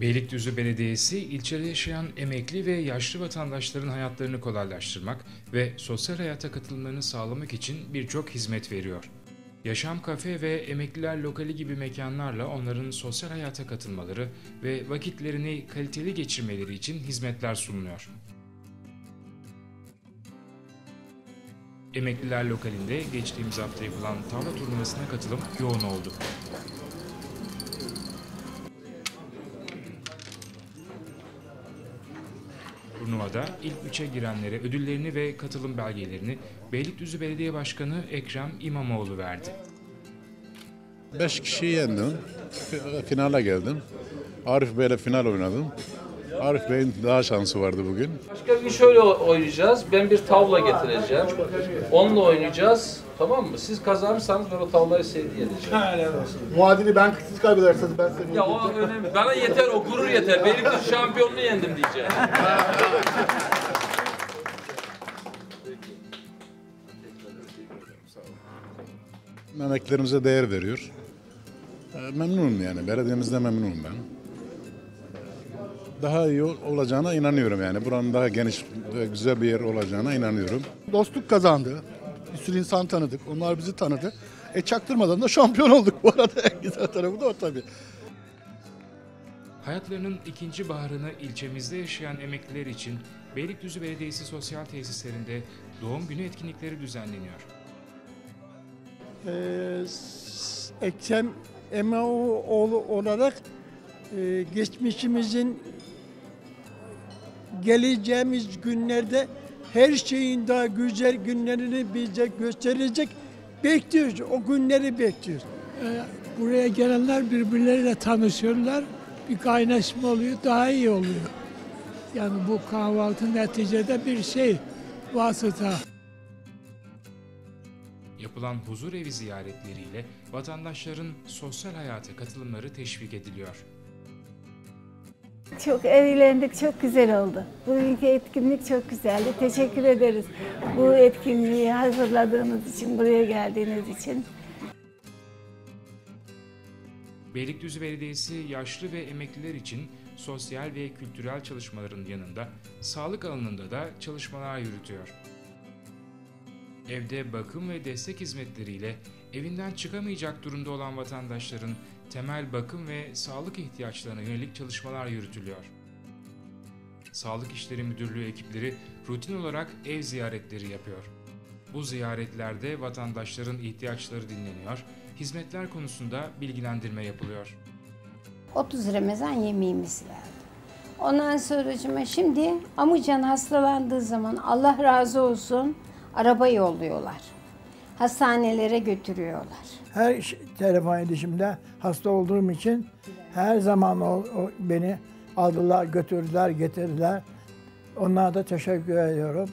Beylikdüzü Belediyesi ilçede yaşayan emekli ve yaşlı vatandaşların hayatlarını kolaylaştırmak ve sosyal hayata katılımlarını sağlamak için birçok hizmet veriyor. Yaşam Kafe ve Emekliler Lokali gibi mekanlarla onların sosyal hayata katılmaları ve vakitlerini kaliteli geçirmeleri için hizmetler sunuluyor. Emekliler Lokali'nde geçtiğimiz hafta yapılan tavla turnuvasına katılım yoğun oldu. Turnuvada ilk üçe girenlere ödüllerini ve katılım belgelerini Beylikdüzü Belediye Başkanı Ekrem İmamoğlu verdi. Beş kişiyi yendim. Fi- Finale geldim. Arif Bey'le final oynadım. Arif Bey'in daha şansı vardı bugün. Başka bir gün şöyle oynayacağız. Ben bir tavla getireceğim. Onunla oynayacağız. Tamam mı? Siz kazanırsanız ben o tavlayı size hediye edeceğim. Muadili ben siz kaybederseniz ben seni Ya o önemli. Bana yeter o gurur yeter. Beylikdüzü şampiyonluğu yendim diyeceğim. Emeklerimize değer veriyor. Ee, Memnunum yani. Belediyemizde memnunum ben. Daha iyi ol- olacağına inanıyorum yani. Buranın daha geniş ve güzel bir yer olacağına inanıyorum. dostluk kazandı. Bir sürü insan tanıdık. Onlar bizi tanıdı. E çaktırmadan da şampiyon olduk bu arada. En güzel tarafı da o tabii. Hayatlarının ikinci baharını ilçemizde yaşayan emekliler için Beylikdüzü Belediyesi sosyal tesislerinde doğum günü etkinlikleri düzenleniyor. Ee, Ekrem Emaoğlu olarak e, geçmişimizin geleceğimiz günlerde her şeyin daha güzel günlerini bize gösterecek bekliyoruz. O günleri bekliyoruz. Ee, buraya gelenler birbirleriyle tanışıyorlar. Bir kaynaşma oluyor, daha iyi oluyor. Yani bu kahvaltı neticede bir şey, vasıta. Yapılan huzur evi ziyaretleriyle vatandaşların sosyal hayata katılımları teşvik ediliyor. Çok eğlendik, çok güzel oldu. Bugünkü etkinlik çok güzeldi. Teşekkür ederiz. Bu etkinliği hazırladığınız için, buraya geldiğiniz için. Beylikdüzü Belediyesi yaşlı ve emekliler için sosyal ve kültürel çalışmaların yanında sağlık alanında da çalışmalar yürütüyor. Evde bakım ve destek hizmetleriyle evinden çıkamayacak durumda olan vatandaşların temel bakım ve sağlık ihtiyaçlarına yönelik çalışmalar yürütülüyor. Sağlık İşleri Müdürlüğü ekipleri rutin olarak ev ziyaretleri yapıyor. Bu ziyaretlerde vatandaşların ihtiyaçları dinleniyor, hizmetler konusunda bilgilendirme yapılıyor. 30 Ramazan yemeğimiz verdi. Ondan sonra şimdi Amucan hastalandığı zaman Allah razı olsun araba yolluyorlar. Hastanelere götürüyorlar. Her telefon edişimde hasta olduğum için her zaman o, o beni aldılar, götürdüler, getirdiler. Onlara da teşekkür ediyorum.